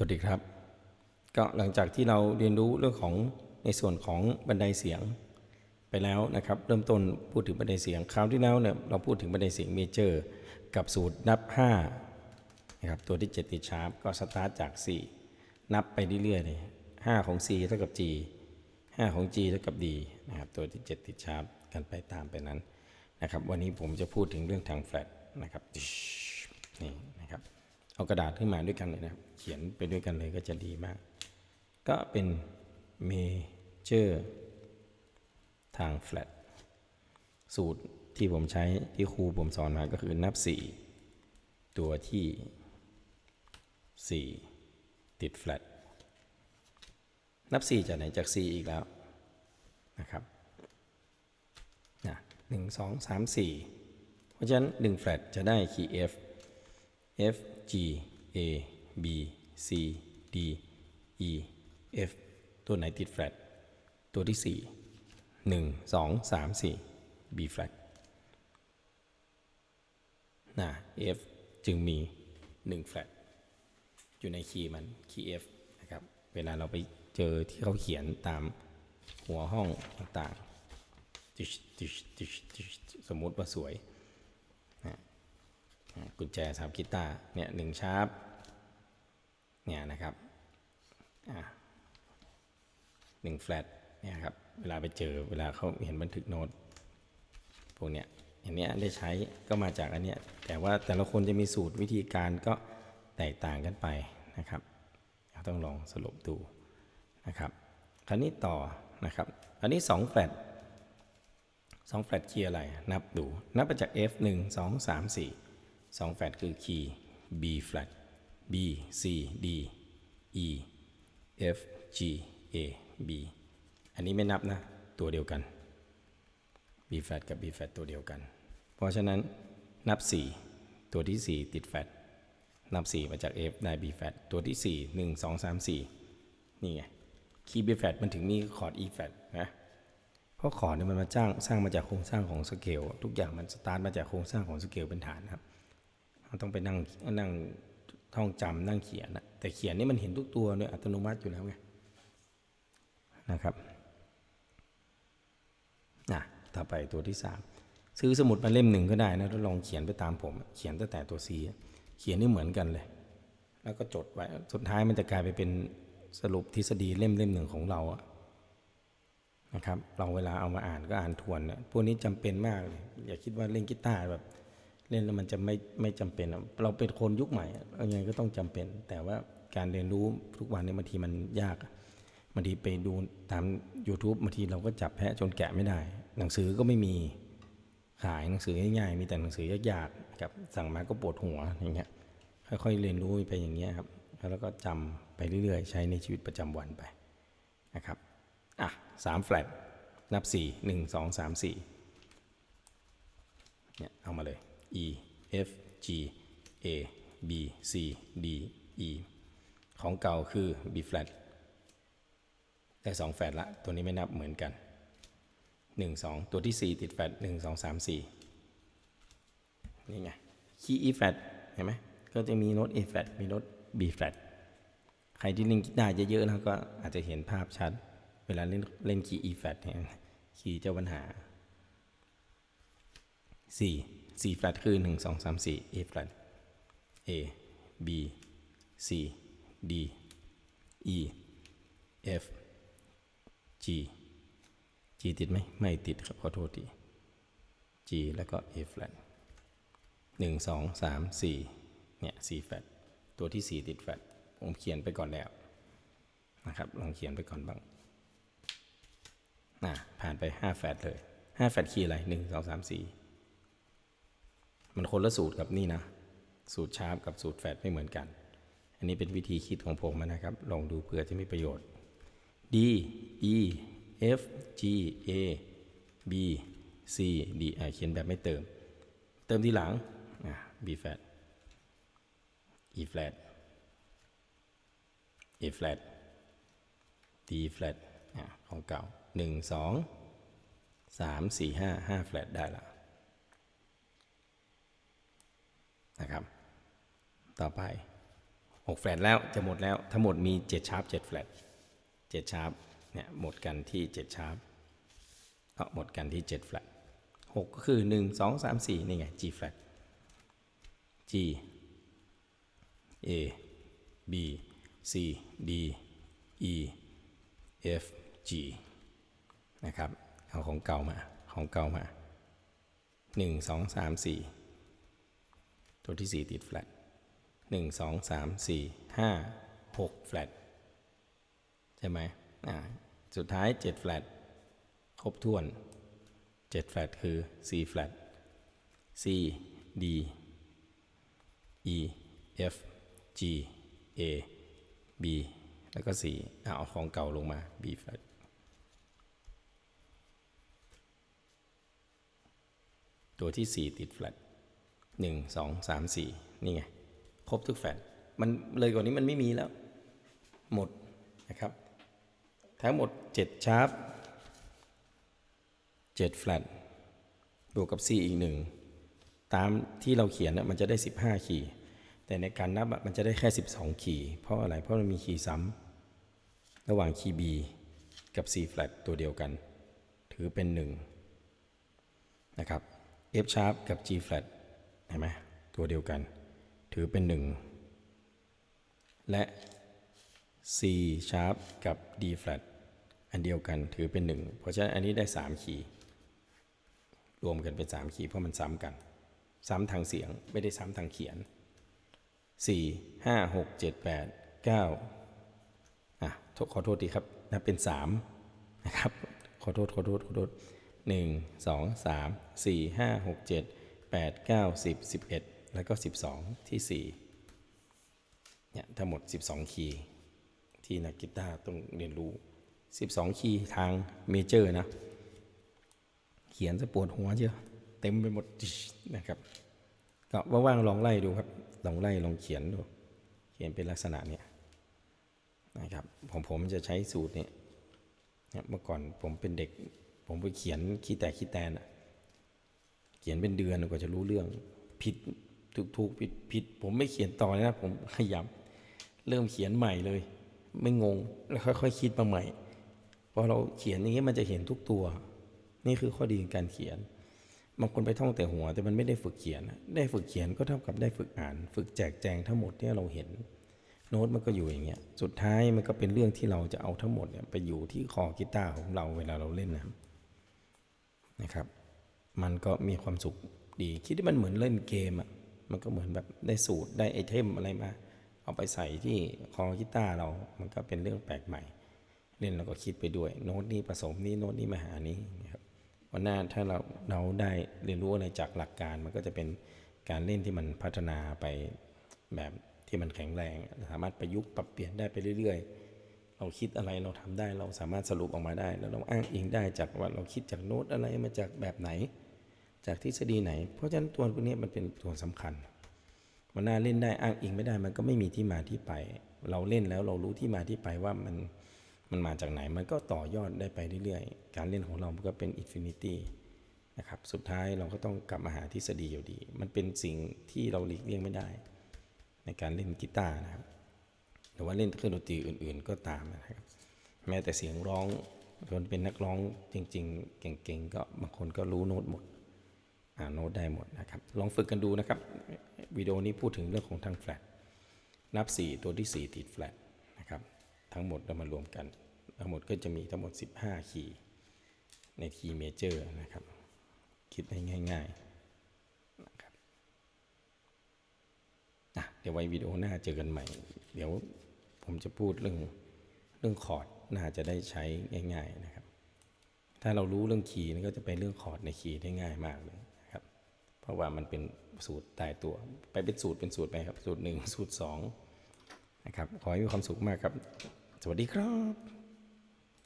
สวัสดีครับ ก็หลังจากที่เราเรียนรู้เรื่องของในส่วนของบันไดเสียงไปแล้วนะครับ เริ่มต้นพูดถึงบันไดเสียงคราวที่แล้วเนี่ยเราพูดถึงบันไดเสียงเมเจอร์ กับสูตรนับ5นะครับตัวที่ 7 ติดชาร์ปก็สตาร์ทจาก 4 นับไปเรื่อยๆเลย5ของ C เท่ากับ G 5 ของ G เท่ากับ D นะครับตัวที่ 7 ติดชาร์ปกันไปตามไปนั้นนะครับวันนี้ผมจะพูดถึงเรื่องทางแฟลตนะครับนี่นะครับ เอากระดาษขึ้นมาด้วยกันเลยนะเขียนไปด้วยกันเลยก็จะดีมาก ก็เป็นเมเจอร์ทางแฟลตสูตรที่ผมใช้ที่ครูผมสอนมาก็คือนับ 4 ตัวที่ 4 ติดแฟลตนับ 4 จากไหนจาก 4 อีกแล้วนะครับนะหนึ่งสองสามสี่เพราะฉะนั้น 1 แฟลตจะได้คีย์ F F G A B C D E F ตัวไหนติดแฟลตตัวที่ 4 1 2 3 4 B flat นะ F จึงมี 1 flat อยู่ในคีย์มัน คีย์ F นะครับ เวลาเราไปเจอที่เขาเขียนตามหัวห้องต่างๆสมมุติว่าสวย กุญแจสามกีตาร์เนี่ยหนึ่งชาร์ปเนี่ยนะครับหนึ่งแฟลตเนี่ยครับเวลาไปเจอเวลาเขาเห็นบันทึกโน้ตพวกเนี้ยอันเนี้ยได้ใช้ก็มาจากอันเนี้ยแต่ว่าแต่ละคนจะมีสูตรวิธีการก็แตกต่างกันไปนะครับ ต้องลองสรุปดูนะครับคราวนี้ต่อนะครับ อันนี้2แฟลตสองแฟลตคีย์อะไร นับดู นับมาจาก F 1 2 3 4 สองแฟลตคือคีย์ B flat B C D E F G A B อันนี้ไม่นับนะ ตัวเดียวกัน B flat กับ B flat ตัวเดียวกัน เพราะฉะนั้นนับ 4 ตัวที่ 4 ติดแฟลตนับ 4 มาจาก F ได้ B flat ตัวที่ 4 1 2 3 4 นี่ไง คีย์ B flat มันถึงมีคอร์ด E flat นะเพราะคอร์ดเนี่ยมันมาจ้างสร้างมาจากโครงสร้างของสเกลทุกอย่างมันสตาร์ทมาจากโครงสร้างของสเกลเป็นฐานครับ มันต้องไปนั่งนั่งท่องจำนั่งเขียนนะแต่เขียนนี่มันเห็นทุกตัวเนี่ยอัตโนมัติอยู่แล้วไงนะครับนะต่อไปตัวที่3ซื้อสมุดมาเล่มหนึ่งก็ได้นะทดลองเขียนไปตามผม เขียนตั้งแต่ตัว C เขียนนี่เหมือนกันเลย แล้วก็จดไว้สุดท้ายมันจะกลายไปเป็นสรุปทฤษฎีเล่มเล่มหนึ่งของเราอะนะครับเราเวลาเอามาอ่านก็อ่านทวนเนี่ยพวกนี้จำเป็นมากเลยอย่าคิดว่าเล่นกีตาร์แบบ เล่นแล้วมันจะไม่ไม่จำเป็น เราเป็นคนยุคใหม่อะยังไงก็ต้องจำเป็น แต่ว่าการเรียนรู้ทุกวันเนี่ยบางทีมันยากบางทีไปดูตาม YouTube บางทีเราก็จับแพะจนแกะไม่ได้ หนังสือก็ไม่มีขายหนังสือง่ายๆมีแต่หนังสือยากๆครับสั่งมาก็ปวดหัวอย่างเงี้ยค่อยๆเรียนรู้ไปอย่างเงี้ยครับแล้วก็จำไปเรื่อยๆ ใช้ในชีวิตประจำวันไปนะครับอะสามแฟลตนับสี่หนึ่งสองสามสี่เนี่ยเอามาเลย E F G A B C D E ของเก่าคือ B flat ได้2แฟลตละ ตัวนี้ไม่นับเหมือนกัน 1 2 ตัวที่ 4 ติดแฟลต1 2 3 4 นี่ไง คีย์ E flat เห็นไหมก็จะมีโน้ต A flat มีโน้ต B flat ใครที่เล่นกีตาร์เยอะๆนะก็อาจจะเห็นภาพชัด เวลาเล่นเล่นคีย์ E flat เนี่ยคีย์เจ้าปัญหา 4 4 flat คือ 1 2 3 4 A flat A B C D E F G G ติดไหมไม่ติดครับขอโทษที G แล้วก็ A flat 1 2 3 4เนี่ย4 flat ตัวที่ 4 ติด flat ผมเขียนไปก่อนแล้วนะครับลองเขียนไปก่อนบ้างนะผ่านไป 5 แฟลตเลย 5 แฟลตคีย์อะไร 1 2 3 4 มันคนละสูตรกับนี่นะ สูตรชาร์ปกับสูตรแฟตไม่เหมือนกัน อันนี้เป็นวิธีคิดของผมนะครับ ลองดูเผื่อจะมีประโยชน์ D E F G A B C D เขียนแบบไม่เติม เติมทีหลัง B flat E flat A flat D flat ของเก่าหนึ่งสองสามสี่ห้าห้า flat ได้ละ นะครับ ต่อไป 6 แฟลตแล้วจะหมดแล้วทั้งหมดมี 7 ชาร์ป7แฟลต7ชาร์ปเนี่ยหมดกันที่ 7 ชาร์ปก็หมดกันที่ 7 แฟลต6ก็คือ 1 2 3 4 นี่ไง G flat G A B C D E F G นะครับ เอาของเก่ามา ของเก่ามา 1 2 3 4 ตัวที่ 4 ติดแฟลตหนึ่งสองสามสี่ห้าหกแฟลตใช่ไหมอ่าสุดท้ายเจ็ดแฟลตครบถ้วนเจ็ดแฟลตคือ C แฟลต C D E F G A B แล้วก็ C อ่เอาของเก่าลงมา B แฟลตตัวที่ 4 ติดแฟลต หนึ่งสองสามสี่นี่ไงครบทุกแฟลตมันเลยกว่านี้มันไม่มีแล้ว หมดนะครับ ทั้งหมด7ชาร์ป7แฟลตบวกกับ C อีกหนึ่งตามที่เราเขียนนะมันจะได้ 15 ขีย์แต่ในการนับมันจะได้แค่ 12 ขีย์เพราะอะไร เพราะมันมีขีย์ซ้ำระหว่างคีย์ B กับ C flat ตัวเดียวกัน ถือเป็น 1 นะครับ F sharp กับ G flat เห็นไหมตัวเดียวกัน ถือเป็น 1 และ C sharp กับ D flat อันเดียวกันถือเป็น 1 เพราะฉะนั้นอันนี้ได้3ขีย์รวมกันเป็น3ขีย์เพราะมันซ้ำกัน ซ้ำทางเสียงไม่ได้ซ้ำทางเขียน 4 5 6 7 8 9อะขอโทษทีครับนับเป็น 3 นะครับ ขอโทษ ขอโทษ ขอโทษ 1 2 3 4 5 6 7 8 9 10 11 แล้วก็ 12 ที่4เนี่ยทั้งหมด 12 คีย์ที่นักกีตาร์ต้องเรียนรู้ 12 คีย์ทางเมเจอร์นะ เขียนจะปวดหัวเยอะเต็มไปหมดนะครับก็ว่างๆลองไล่ดูครับ ลองไล่ลองเขียนดู เขียนเป็นลักษณะเนี้ยนะครับของผมจะใช้สูตรนี้เนี่ยเมื่อก่อนผมเป็นเด็ก ผมไปเขียนขี้แตกขี้แตนอะ ขียนเป็นเดือนกว่าจะรู้เรื่อง ผิดถูกถูกผิดผิด ผมไม่เขียนต่อเลยนะ ผมขยับ เริ่มเขียนใหม่เลย ไม่งงแล้วค่อยๆคิดมาใหม่พอเราเขียนอย่างนี้มันจะเห็นทุกตัว นี่คือข้อดีของการเขียนบางคนไปท่องแต่หัว แต่มันไม่ได้ฝึกเขียน ได้ฝึกเขียนก็เท่ากับได้ฝึกอ่าน ฝึกแจกแจงทั้งหมดที่เราเห็น โน้ตมันก็อยู่อย่างเงี้ย สุดท้ายมันก็เป็นเรื่องที่เราจะเอาทั้งหมดเนี่ยไปอยู่ที่คอกีตาร์ของเราเวลาเราเล่นนะนะครับ มันก็มีความสุขดี คิดว่มันเหมือนเล่นเกมอะมันก็เหมือนแบบได้สูตรได้ไอเทมอะไรมา เอาไปใส่ที่คอกีตาร์เรา มันก็เป็นเรื่องแปลกใหม่ เล่นเราก็คิดไปด้วย โน้ตนี้ผสมนี้โน้ตนี้มาหานี้นะครับวันหน้าถ้าเราเราได้เรียนรู้อะไรจากหลักการมันก็จะเป็นการเล่นที่มันพัฒนาไปแบบที่มันแข็งแรง สามารถประยุกต์ปรับเปลี่ยนได้ไปเรื่อย ๆ เราคิดอะไรเราทำได้เราสามารถสรุปออกมาได้ แล้วเราอ้างอิงได้จากว่าเราคิดจากโน้ตอะไรมาจากแบบไหน จากทฤษฎีไหน เพราะฉะนั้นตัวพวกนี้มันเป็นตัวสำคัญวันน้าเล่นได้อ้างอิงไม่ได้ มันก็ไม่มีที่มาที่ไป เราเล่นแล้วเรารู้ที่มาที่ไปว่ามันมันมาจากไหน มันก็ต่อยอดได้ไปเรื่อยๆ การเล่นของเรามันก็เป็นอินฟินิตี้นะครับ สุดท้ายเราก็ต้องกลับมาหาทฤษฎีอยู่ดี มันเป็นสิ่งที่เราหลีกเลี่ยงไม่ได้ ในการเล่นกีตาร์นะครับหรือว่าเล่นเครื่องดนตรีอื่น ๆ ก็ตามนะครับ แม้แต่เสียงร้องคนเป็นนักร้องจริง ๆ เก่งๆ ก็บางคนก็รู้โน้ตหมด โน้ตได้หมดนะครับ ลองฝึกกันดูนะครับ วิดีโอนี้พูดถึงเรื่องของทางแฟลตนับ 4 ตัวที่ 4 ติดแฟลตนะครับ ทั้งหมดเรามารวมกัน ทั้งหมดก็จะมีทั้งหมด 15 คีย์ในคีย์เมเจอร์นะครับ คิดให้ง่ายๆนะครับเดี๋ยวไว้วิดีโอหน้าเจอกันใหม่ เดี๋ยวผมจะพูดเรื่องเรื่องคอร์ดน่าจะได้ใช้ง่าย ๆนะครับ ถ้าเรารู้เรื่องคีย์นี่ก็จะไปเรื่องคอร์ดในคีย์ได้ง่ายมากเลย ราะว่ามันเป็นสูตรตายตัว ไปเป็นสูตรเป็นสูตรไปครับ สูตรหนึ่งสูตรสองนะครับ ขอให้มีความสุขมากครับ สวัสดีครับ